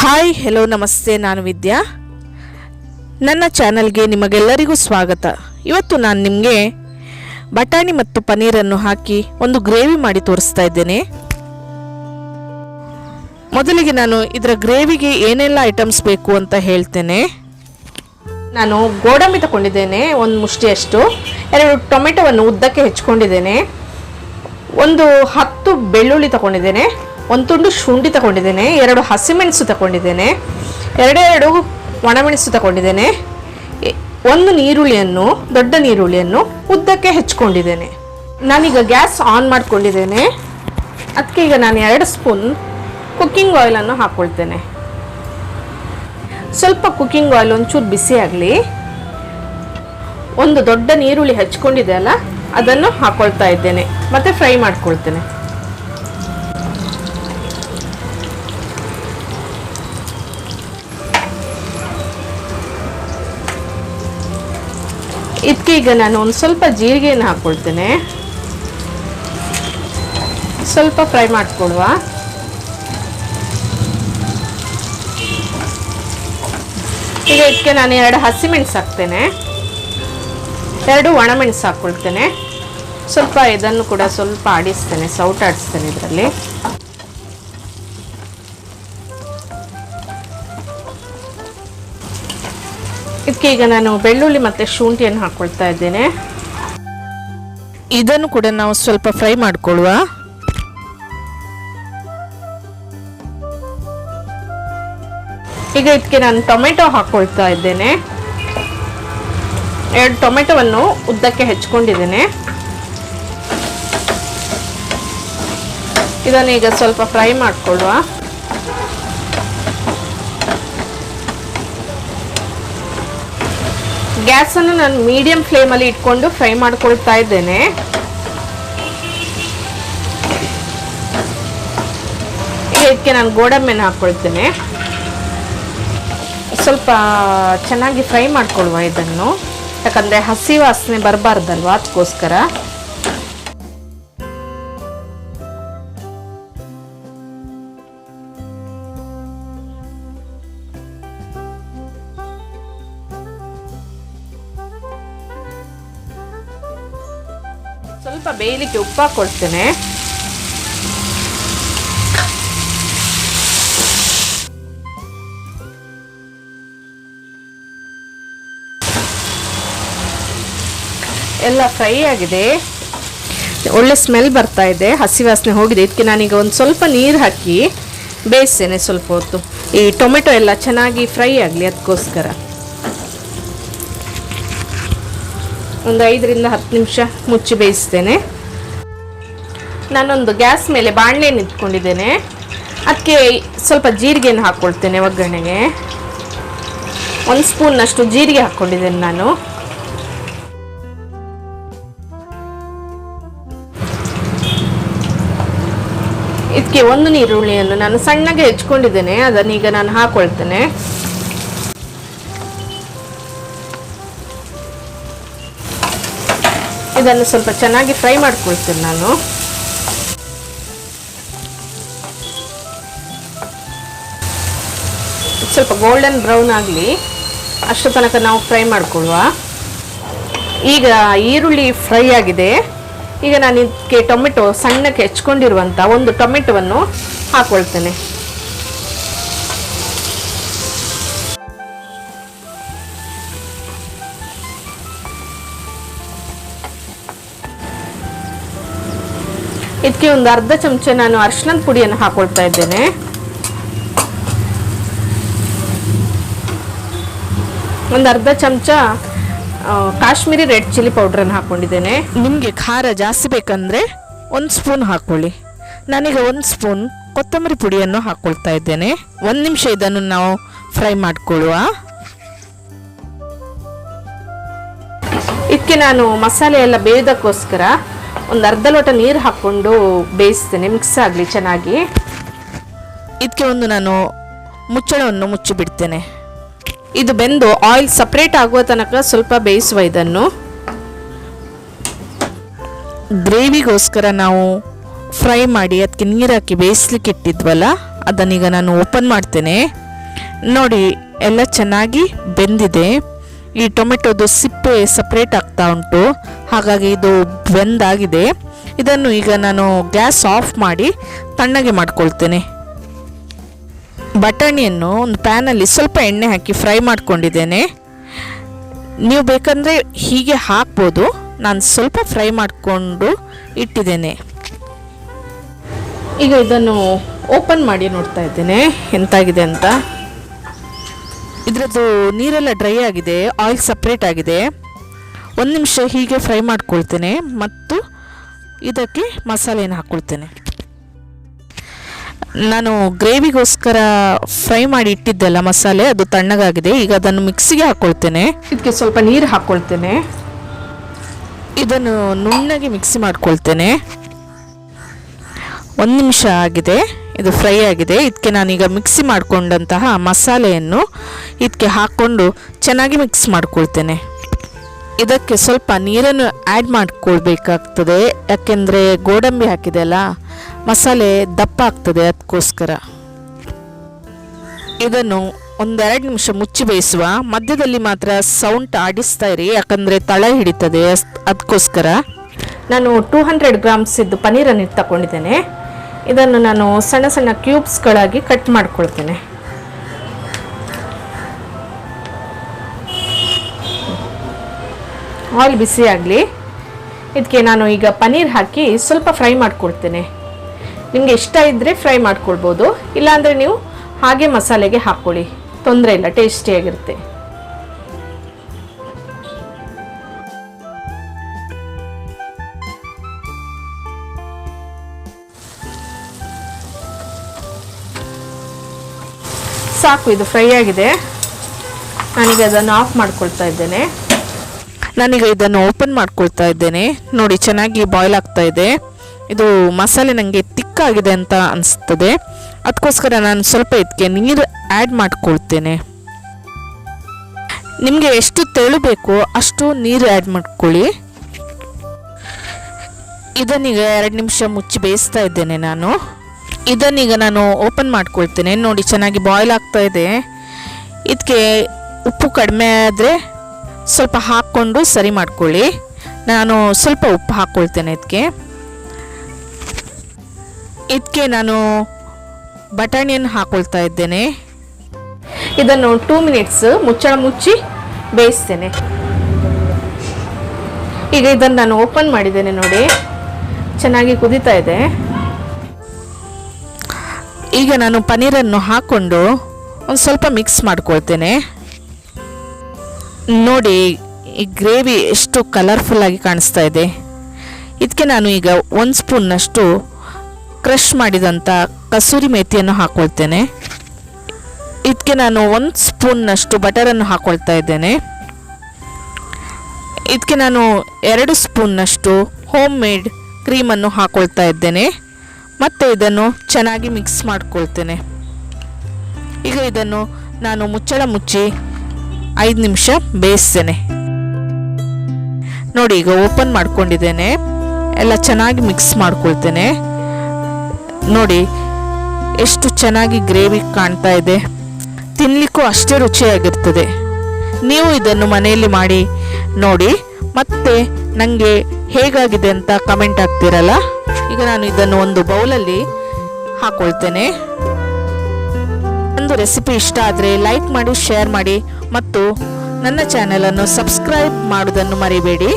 Hi hello ನಮಸ್ತೆ, ನಾನು ವಿದ್ಯಾ. ನನ್ನ ಚಾನಲ್ಗೆ ನಿಮಗೆಲ್ಲರಿಗೂ ಸ್ವಾಗತ. ಇವತ್ತು ನಾನು ನಿಮಗೆ ಬಟಾಣಿ ಮತ್ತು ಪನ್ನೀರನ್ನು ಹಾಕಿ ಒಂದು ಗ್ರೇವಿ ಮಾಡಿ ತೋರಿಸ್ತಾ ಇದ್ದೇನೆ. ಮೊದಲಿಗೆ ನಾನು ಇದರ ಗ್ರೇವಿಗೆ ಏನೆಲ್ಲ ಐಟಮ್ಸ್ ಬೇಕು ಅಂತ ಹೇಳ್ತೇನೆ. ನಾನು ಗೋಡಂಬಿ ತಗೊಂಡಿದ್ದೇನೆ, ಒಂದು ಮುಷ್ಟಿಯಷ್ಟು. ಎರಡು ಟೊಮೆಟೊವನ್ನು ಉದ್ದಕ್ಕೆ ಹೆಚ್ಕೊಂಡಿದ್ದೇನೆ. ಒಂದು ಹತ್ತು ಬೆಳ್ಳುಳ್ಳಿ ತಗೊಂಡಿದ್ದೇನೆ. ಒಂದು ತುಂಡು ಶುಂಠಿ ತಗೊಂಡಿದ್ದೇನೆ, ಎರಡು ಹಸಿಮೆಣಸು ತಗೊಂಡಿದ್ದೇನೆ ಎರಡೆರಡು ಒಣಮೆಣಸು ತಗೊಂಡಿದ್ದೇನೆ ಒಂದು ನೀರುಳ್ಳಿಯನ್ನು ದೊಡ್ಡ ನೀರುಳ್ಳಿಯನ್ನು ಉದ್ದಕ್ಕೆ ಹೆಚ್ಕೊಂಡಿದ್ದೇನೆ. ನಾನೀಗ ಗ್ಯಾಸ್ ಆನ್ ಮಾಡ್ಕೊಂಡಿದ್ದೇನೆ. ಅದಕ್ಕೆ ಈಗ ನಾನು ಎರಡು ಸ್ಪೂನ್ ಕುಕ್ಕಿಂಗ್ ಆಯಿಲನ್ನು ಹಾಕ್ಕೊಳ್ತೇನೆ ಸ್ವಲ್ಪ ಕುಕ್ಕಿಂಗ್ ಆಯಿಲ್ ಒಂಚೂರು ಬಿಸಿ ಆಗಲಿ. ಒಂದು ದೊಡ್ಡ ನೀರುಳ್ಳಿ ಹಚ್ಕೊಂಡಿದೆ ಅಲ್ಲ, ಅದನ್ನು ಹಾಕ್ಕೊಳ್ತಾ ಇದ್ದೇನೆ. ಮತ್ತು ಫ್ರೈ ಮಾಡ್ಕೊಳ್ತೇನೆ. ಇದಕ್ಕೆ ಈಗ ನಾನು ಒಂದು ಸ್ವಲ್ಪ ಜೀರಿಗೆಯನ್ನು ಹಾಕ್ಕೊಳ್ತೇನೆ ಸ್ವಲ್ಪ ಫ್ರೈ ಮಾಡಿಕೊಡುವ. ಈಗ ಇದಕ್ಕೆ ನಾನು ಎರಡು ಹಸಿಮೆಣಸು ಹಾಕ್ತೇನೆ. ಎರಡು ಒಣಮೆಣಸು ಹಾಕ್ಕೊಳ್ತೇನೆ. ಸ್ವಲ್ಪ ಇದನ್ನು ಕೂಡ ಸ್ವಲ್ಪ ಆಡಿಸ್ತೇನೆ ಸೌಟ್ ಆಡಿಸ್ತೇನೆ ಇದರಲ್ಲಿ. ಇದಕ್ಕೆ ಈಗ ನಾನು ಬೆಳ್ಳುಳ್ಳಿ ಮತ್ತು ಶುಂಠಿಯನ್ನು ಹಾಕ್ಕೊಳ್ತಾ ಇದ್ದೇನೆ. ಇದನ್ನು ಕೂಡ ನಾವು ಸ್ವಲ್ಪ ಫ್ರೈ ಮಾಡ್ಕೊಳ್ಳುವ. ಈಗ ಇದಕ್ಕೆ ನಾನು ಟೊಮೆಟೊ ಹಾಕ್ಕೊಳ್ತಾ ಇದ್ದೇನೆ. ಎರಡು ಟೊಮೆಟೊವನ್ನು ಉದ್ದಕ್ಕೆ ಹೆಚ್ಕೊಂಡಿದ್ದೇನೆ. ಇದನ್ನು ಈಗ ಸ್ವಲ್ಪ ಫ್ರೈ ಮಾಡ್ಕೊಳ್ಳುವ. ಗ್ಯಾಸನ್ನು ನಾನು ಮೀಡಿಯಂ ಫ್ಲೇಮಲ್ಲಿ ಇಟ್ಕೊಂಡು ಫ್ರೈ ಮಾಡ್ಕೊಳ್ತಾ ಇದ್ದೇನೆ. ಇದಕ್ಕೆ ನಾನು ಗೋಡಂಬಿಯನ್ನು ಹಾಕ್ಕೊಳ್ತೇನೆ. ಸ್ವಲ್ಪ ಚೆನ್ನಾಗಿ ಫ್ರೈ ಮಾಡ್ಕೊಳ್ವ ಇದನ್ನು. ಯಾಕಂದರೆ ಹಸಿ ವಾಸನೆ ಬರಬಾರ್ದಲ್ವ ಅದಕ್ಕೋಸ್ಕರ. ಸ್ವಲ್ಪ ಬೇಯಲಿಕ್ಕೆ ಉಪ್ಪು ಹಾಕೊಳ್ತೇನೆ ಎಲ್ಲ ಫ್ರೈ ಆಗಿದೆ. ಒಳ್ಳೆ ಸ್ಮೆಲ್ ಬರ್ತಾ ಇದೆ. ಹಸಿ ವಾಸನೆ ಹೋಗಿದೆ. ಇದಕ್ಕೆ ನಾನೀಗ ಒಂದು ಸ್ವಲ್ಪ ನೀರು ಹಾಕಿ ಬೇಯಿಸ್ತೇನೆ ಸ್ವಲ್ಪ ಹೊತ್ತು. ಈ ಟೊಮೆಟೊ ಎಲ್ಲ ಚೆನ್ನಾಗಿ ಫ್ರೈ ಆಗಲಿ, ಅದಕ್ಕೋಸ್ಕರ. ಒಂದು ಐದರಿಂದ ಹತ್ತು ನಿಮಿಷ ಮುಚ್ಚಿ ಬೇಯಿಸ್ತೇನೆ. ನಾನೊಂದು ಗ್ಯಾಸ್ ಮೇಲೆ ಬಾಣಲೆಯನ್ನು ಇಟ್ಕೊಂಡಿದ್ದೇನೆ ಅದಕ್ಕೆ ಸ್ವಲ್ಪ ಜೀರಿಗೆಯನ್ನು ಹಾಕ್ಕೊಳ್ತೇನೆ ಒಗ್ಗರಣೆಗೆ. ಒಂದು ಸ್ಪೂನ್ನಷ್ಟು ಜೀರಿಗೆ ಹಾಕ್ಕೊಂಡಿದ್ದೇನೆ ನಾನು. ಇದಕ್ಕೆ ಒಂದು ನೀರುಳ್ಳಿಯನ್ನು ನಾನು ಸಣ್ಣಗೆ ಹೆಚ್ಕೊಂಡಿದ್ದೇನೆ. ಅದನ್ನು ಈಗ ನಾನು ಹಾಕೊಳ್ತೇನೆ. ಇದನ್ನು ಸ್ವಲ್ಪ ಚೆನ್ನಾಗಿ ಫ್ರೈ ಮಾಡ್ಕೊಳ್ತೀನಿ ನಾನು. ಸ್ವಲ್ಪ ಗೋಲ್ಡನ್ ಬ್ರೌನ್ ಆಗಲಿ, ಅಷ್ಟು ತನಕ ನಾವು ಫ್ರೈ ಮಾಡಿಕೊಳ್ಳುವ. ಈಗ ಈರುಳ್ಳಿ ಫ್ರೈ ಆಗಿದೆ. ಈಗ ನಾನು ಇದಕ್ಕೆ ಟೊಮೆಟೊ ಸಣ್ಣಕ್ಕೆ ಹೆಚ್ಕೊಂಡಿರುವಂಥ ಒಂದು ಟೊಮೆಟೊವನ್ನು ಹಾಕೊಳ್ತೇನೆ. ಇದಕ್ಕೆ ಒಂದು ಅರ್ಧ ಚಮಚ ನಾನು ಅರಿಶಿನದ ಪುಡಿಯನ್ನು ಹಾಕೊಳ್ತಾ ಇದ್ದೇನೆ. ಒಂದು ಅರ್ಧ ಚಮಚ ಕಾಶ್ಮೀರಿ ರೆಡ್ ಚಿಲ್ಲಿ ಪೌಡ್ರನ್ನು ಹಾಕೊಂಡಿದ್ದೇನೆ. ನಿಮಗೆ ಖಾರ ಜಾಸ್ತಿ ಬೇಕಂದರೆ ಒಂದು ಸ್ಪೂನ್ ಹಾಕ್ಕೊಳ್ಳಿ ನಾನೀಗ ಒಂದು ಸ್ಪೂನ್ ಕೊತ್ತಂಬರಿ ಪುಡಿಯನ್ನು ಹಾಕ್ಕೊಳ್ತಾ ಇದ್ದೇನೆ. ಒಂದು ನಿಮಿಷ ಇದನ್ನು ನಾವು ಫ್ರೈ ಮಾಡಿಕೊಳ್ಳುವ. ಇದಕ್ಕೆ ನಾನು ಮಸಾಲೆ ಎಲ್ಲ ಬೇಯೋದಕ್ಕೋಸ್ಕರ ಒಂದು ಅರ್ಧ ಲೋಟ ನೀರು ಹಾಕ್ಕೊಂಡು ಬೇಯಿಸ್ತೇನೆ ಮಿಕ್ಸ್ ಆಗಲಿ ಚೆನ್ನಾಗಿ. ಇದಕ್ಕೆ ಒಂದು ನಾನು ಮುಚ್ಚಳವನ್ನು ಮುಚ್ಚಿಬಿಡ್ತೇನೆ. ಇದು ಬೆಂದು ಆಯಿಲ್ ಸಪ್ರೇಟ್ ಆಗುವ ತನಕ ಸ್ವಲ್ಪ ಬೇಯಿಸುವ ಇದನ್ನು. ಗ್ರೇವಿಗೋಸ್ಕರ ನಾವು ಫ್ರೈ ಮಾಡಿ ಅದಕ್ಕೆ ನೀರು ಹಾಕಿ ಬೇಯಿಸ್ಲಿಕ್ಕೆ ಇಟ್ಟಿದ್ವಲ್ಲ, ಅದನ್ನೀಗ ನಾನು ಓಪನ್ ಮಾಡ್ತೇನೆ. ನೋಡಿ, ಎಲ್ಲ ಚೆನ್ನಾಗಿ ಬೆಂದಿದೆ. ಈ ಟೊಮೆಟೊದು ಸಿಪ್ಪೆ ಸಪ್ರೇಟ್ ಆಗ್ತಾ ಉಂಟು. ಹಾಗಾಗಿ ಇದು ಬೆಂದಾಗಿದೆ. ಇದನ್ನು ಈಗ ನಾನು ಗ್ಯಾಸ್ ಆಫ್ ಮಾಡಿ ತಣ್ಣಗೆ ಮಾಡ್ಕೊಳ್ತೇನೆ. ಬಟಾಣಿಯನ್ನು ಒಂದು ಪ್ಯಾನಲ್ಲಿ ಸ್ವಲ್ಪ ಎಣ್ಣೆ ಹಾಕಿ ಫ್ರೈ ಮಾಡ್ಕೊಂಡಿದ್ದೇನೆ. ನೀವು ಬೇಕಂದರೆ ಹೀಗೆ ಹಾಕ್ಬೋದು. ನಾನು ಸ್ವಲ್ಪ ಫ್ರೈ ಮಾಡಿಕೊಂಡು ಇಟ್ಟಿದ್ದೇನೆ. ಈಗ ಇದನ್ನು ಓಪನ್ ಮಾಡಿ ನೋಡ್ತಾ ಇದ್ದೇನೆ. ಎಂತಾಗಿದೆ ಅಂತ? ಇದರದ್ದು ನೀರೆಲ್ಲ ಡ್ರೈ ಆಗಿದೆ ಆಯಿಲ್ ಸಪ್ರೇಟ್ ಆಗಿದೆ. ಒಂದು ನಿಮಿಷ ಹೀಗೆ ಫ್ರೈ ಮಾಡ್ಕೊಳ್ತೇನೆ ಮತ್ತು ಇದಕ್ಕೆ ಮಸಾಲೆಯನ್ನು ಹಾಕ್ಕೊಳ್ತೇನೆ ನಾನು ಗ್ರೇವಿಗೋಸ್ಕರ ಫ್ರೈ ಮಾಡಿ ಇಟ್ಟಿದ್ದೆಲ್ಲ ಮಸಾಲೆ ಅದು ತಣ್ಣಗಾಗಿದೆ. ಈಗ ಅದನ್ನು ಮಿಕ್ಸಿಗೆ ಹಾಕ್ಕೊಳ್ತೇನೆ ಇದಕ್ಕೆ ಸ್ವಲ್ಪ ನೀರು ಹಾಕ್ಕೊಳ್ತೇನೆ ಇದನ್ನು ನುಣ್ಣಗೆ ಮಿಕ್ಸಿ ಮಾಡ್ಕೊಳ್ತೇನೆ. ಒಂದು ನಿಮಿಷ ಆಗಿದೆ. ಇದು ಫ್ರೈ ಆಗಿದೆ. ಇದಕ್ಕೆ ನಾನೀಗ ಮಿಕ್ಸಿ ಮಾಡಿಕೊಂಡಂತಹ ಮಸಾಲೆಯನ್ನು ಇದಕ್ಕೆ ಹಾಕ್ಕೊಂಡು ಚೆನ್ನಾಗಿ ಮಿಕ್ಸ್ ಮಾಡ್ಕೊಳ್ತೇನೆ. ಇದಕ್ಕೆ ಸ್ವಲ್ಪ ನೀರನ್ನು ಆ್ಯಡ್ ಮಾಡಿಕೊಳ್ಬೇಕಾಗ್ತದೆ. ಯಾಕೆಂದರೆ ಗೋಡಂಬಿ ಹಾಕಿದೆ ಅಲ್ಲ, ಮಸಾಲೆ ದಪ್ಪ ಆಗ್ತದೆ ಅದಕ್ಕೋಸ್ಕರ ಇದನ್ನು ಒಂದೆರಡು ನಿಮಿಷ ಮುಚ್ಚಿ ಬೇಯಿಸುವ. ಮಧ್ಯದಲ್ಲಿ ಮಾತ್ರ ಸೌಂಡ್ ಆಡಿಸ್ತಾ ಇರಿ. ಯಾಕಂದರೆ ತಳ ಹಿಡಿತದೆ ಅದಕ್ಕೋಸ್ಕರ ನಾನು ಟೂ ಹಂಡ್ರೆಡ್ ಗ್ರಾಮ್ಸಿದ್ದು ಪನ್ನೀರನ್ನು ತಗೊಂಡಿದ್ದೇನೆ. ಇದನ್ನು ನಾನು ಸಣ್ಣ ಸಣ್ಣ ಕ್ಯೂಬ್ಸ್ಗಳಾಗಿ ಕಟ್ ಮಾಡ್ಕೊಳ್ತೇನೆ. ಆಯಿಲ್ ಬಿಸಿ ಆಗಲಿ. ಇದಕ್ಕೆ ನಾನು ಈಗ ಪನ್ನೀರ್ ಹಾಕಿ ಸ್ವಲ್ಪ ಫ್ರೈ ಮಾಡ್ಕೊಳ್ತೇನೆ. ನಿಮಗೆ ಇಷ್ಟ ಇದ್ದರೆ ಫ್ರೈ ಮಾಡ್ಕೊಳ್ಬೋದು. ಇಲ್ಲಾಂದರೆ ನೀವು ಹಾಗೆ ಮಸಾಲೆಗೆ ಹಾಕ್ಕೊಳ್ಳಿ. ತೊಂದರೆ ಇಲ್ಲ, ಟೇಸ್ಟಿಯಾಗಿರುತ್ತೆ. ಸಾಕು, ಇದು ಫ್ರೈ ಆಗಿದೆ. ನಾನೀಗ ಅದನ್ನು ಆಫ್ ಮಾಡ್ಕೊಳ್ತಾ ಇದ್ದೇನೆ. ನಾನೀಗ ಇದನ್ನು ಓಪನ್ ಮಾಡ್ಕೊಳ್ತಾ ಇದ್ದೇನೆ. ನೋಡಿ, ಚೆನ್ನಾಗಿ ಬಾಯ್ಲ್ ಆಗ್ತಾ ಇದೆ. ಇದು ಮಸಾಲೆ ನನಗೆ ತಿಕ್ಕಾಗಿದೆ ಅಂತ ಅನಿಸ್ತದೆ. ಅದಕ್ಕೋಸ್ಕರ ನಾನು ಸ್ವಲ್ಪ ಇದಕ್ಕೆ ನೀರು ಆ್ಯಡ್ ಮಾಡ್ಕೊಳ್ತೇನೆ. ನಿಮಗೆ ಎಷ್ಟು ತೆಳು ಬೇಕೋ ಅಷ್ಟು ನೀರು ಆ್ಯಡ್ ಮಾಡ್ಕೊಳ್ಳಿ. ಇದನ್ನೀಗ ಎರಡು ನಿಮಿಷ ಮುಚ್ಚಿ ಬೇಯಿಸ್ತಾ ಇದ್ದೇನೆ ನಾನು. ಇದನ್ನೀಗ ನಾನು ಓಪನ್ ಮಾಡ್ಕೊಳ್ತೇನೆ. ನೋಡಿ, ಚೆನ್ನಾಗಿ ಬಾಯ್ಲ್ ಆಗ್ತಾ ಇದೆ. ಇದಕ್ಕೆ ಉಪ್ಪು ಕಡಿಮೆ ಆದರೆ ಸ್ವಲ್ಪ ಹಾಕ್ಕೊಂಡು ಸರಿ ಮಾಡ್ಕೊಳ್ಳಿ. ನಾನು ಸ್ವಲ್ಪ ಉಪ್ಪು ಹಾಕ್ಕೊಳ್ತೇನೆ ಇದಕ್ಕೆ ಇದಕ್ಕೆ ನಾನು ಬಟಾಣಿಯನ್ನು ಹಾಕ್ಕೊಳ್ತಾ ಇದ್ದೇನೆ. ಇದನ್ನು ಟೂ ಮಿನಿಟ್ಸ್ ಮುಚ್ಚಳ ಮುಚ್ಚಿ ಬೇಯಿಸ್ತೇನೆ. ಈಗ ಇದನ್ನು ನಾನು ಓಪನ್ ಮಾಡಿದ್ದೇನೆ ನೋಡಿ. ಚೆನ್ನಾಗಿ ಕುದೀತಾ ಇದೆ. ಈಗ ನಾನು ಪನ್ನೀರನ್ನು ಹಾಕ್ಕೊಂಡು ಒಂದು ಸ್ವಲ್ಪ ಮಿಕ್ಸ್ ಮಾಡ್ಕೊಳ್ತೇನೆ. ನೋಡಿ, ಈ ಗ್ರೇವಿ ಎಷ್ಟು ಕಲರ್ಫುಲ್ಲಾಗಿ ಕಾಣಿಸ್ತಾ ಇದೆ. ಇದಕ್ಕೆ ನಾನು ಈಗ ಒಂದು ಸ್ಪೂನ್ನಷ್ಟು ಕ್ರಷ್ ಮಾಡಿದಂಥ ಕಸೂರಿ ಮೇಥಿಯನ್ನು ಹಾಕ್ಕೊಳ್ತೇನೆ ಇದಕ್ಕೆ ನಾನು ಒಂದು ಸ್ಪೂನ್ನಷ್ಟು ಬಟರನ್ನು ಹಾಕ್ಕೊಳ್ತಾ ಇದ್ದೇನೆ. ಇದಕ್ಕೆ ನಾನು ಎರಡು ಸ್ಪೂನ್ನಷ್ಟು ಹೋಮ್ ಮೇಡ್ ಕ್ರೀಮನ್ನು ಹಾಕ್ಕೊಳ್ತಾ ಇದ್ದೇನೆ. ಮತ್ತು ಇದನ್ನು ಚೆನ್ನಾಗಿ ಮಿಕ್ಸ್ ಮಾಡ್ಕೊಳ್ತೇನೆ. ಈಗ ಇದನ್ನು ನಾನು ಮುಚ್ಚಳ ಮುಚ್ಚಿ ಐದು ನಿಮಿಷ ಬೇಯಿಸ್ತೇನೆ. ನೋಡಿ, ಈಗ ಓಪನ್ ಮಾಡ್ಕೊಂಡಿದ್ದೇನೆ. ಎಲ್ಲ ಚೆನ್ನಾಗಿ ಮಿಕ್ಸ್ ಮಾಡ್ಕೊಳ್ತೇನೆ. ನೋಡಿ, ಎಷ್ಟು ಚೆನ್ನಾಗಿ ಗ್ರೇವಿ ಕಾಣ್ತಾ ಇದೆ. ತಿನ್ನಲಿಕ್ಕೂ ಅಷ್ಟೇ ರುಚಿಯಾಗಿರ್ತದೆ. ನೀವು ಇದನ್ನು ಮನೆಯಲ್ಲಿ ಮಾಡಿ ನೋಡಿ, ಮತ್ತೆ ನನಗೆ ಹೇಗಾಗಿದೆ ಅಂತ ಕಮೆಂಟ್ ಆಗ್ತಿರಲ್ಲ ಈಗ ನಾನು ಇದನ್ನು ಒಂದು ಬೌಲಲ್ಲಿ ಹಾಕೊಳ್ತೇನೆ. ಒಂದು ರೆಸಿಪಿ ಇಷ್ಟ ಆದರೆ ಲೈಕ್ ಮಾಡಿ ಶೇರ್ ಮಾಡಿ ಮತ್ತು ನನ್ನ ಚಾನೆಲನ್ನು ಸಬ್ಸ್ಕ್ರೈಬ್ ಮಾಡೋದನ್ನು ಮರಿಬೇಡಿ.